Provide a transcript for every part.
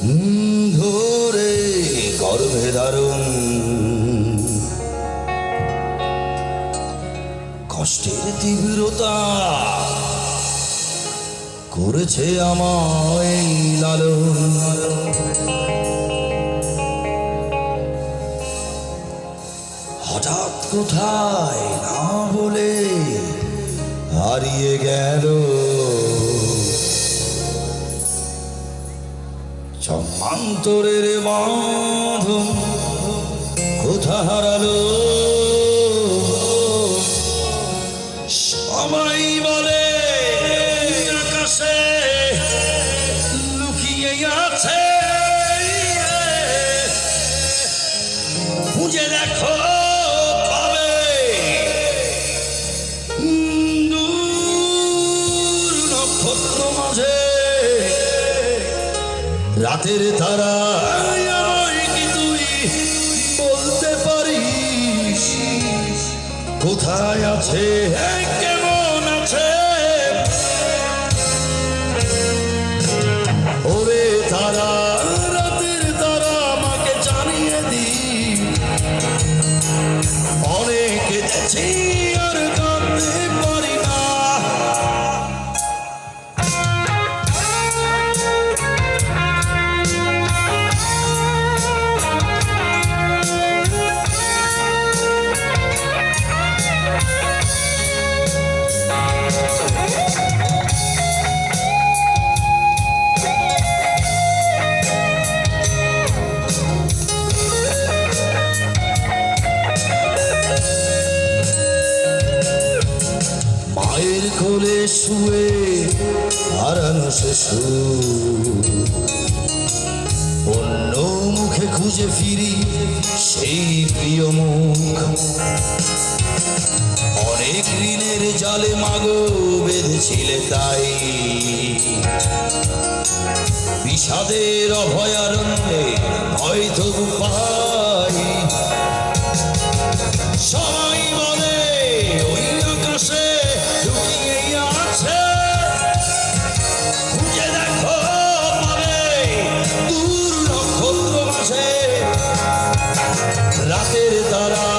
ধরে গর্ভে দারুণ কষ্টের তীব্রতা করেছে আমায় লালন। হঠাৎ কোথায় না বলে হারিয়ে গেল জন্মান্তরের বাঁধন কোথা হারালো? সবাই বলে আকাশে লুকিয়ে আছে। খুঁজে দেখো মাঝে রাতের তারা তুই বলতে পারিস? কোথায় আছে? কেমন আছে? ওরে তারা রাতের তারা আমাকে মায়ের কোলে শুয়ে হারানো শিশু অন্য মুখে খুঁজে ফিরি সেই প্রিয় মুখ। অনেক ঋণের জালে মাগো বেঁধেছিলে তাই। বিষাদের অভয়ারণ্যে রাতের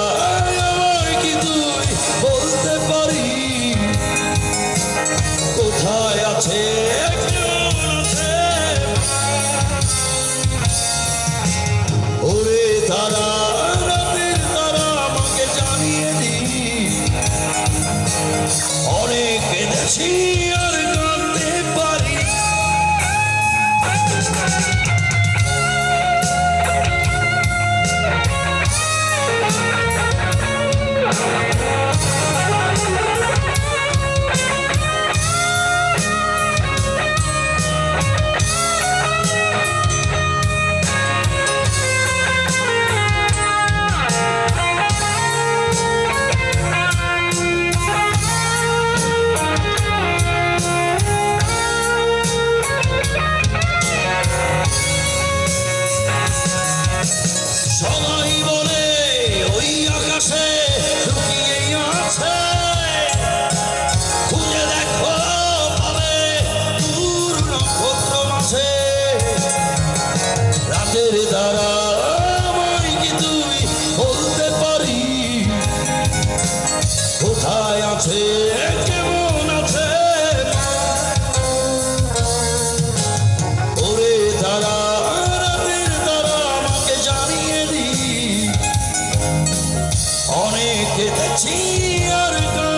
hareket çiğ yarıdan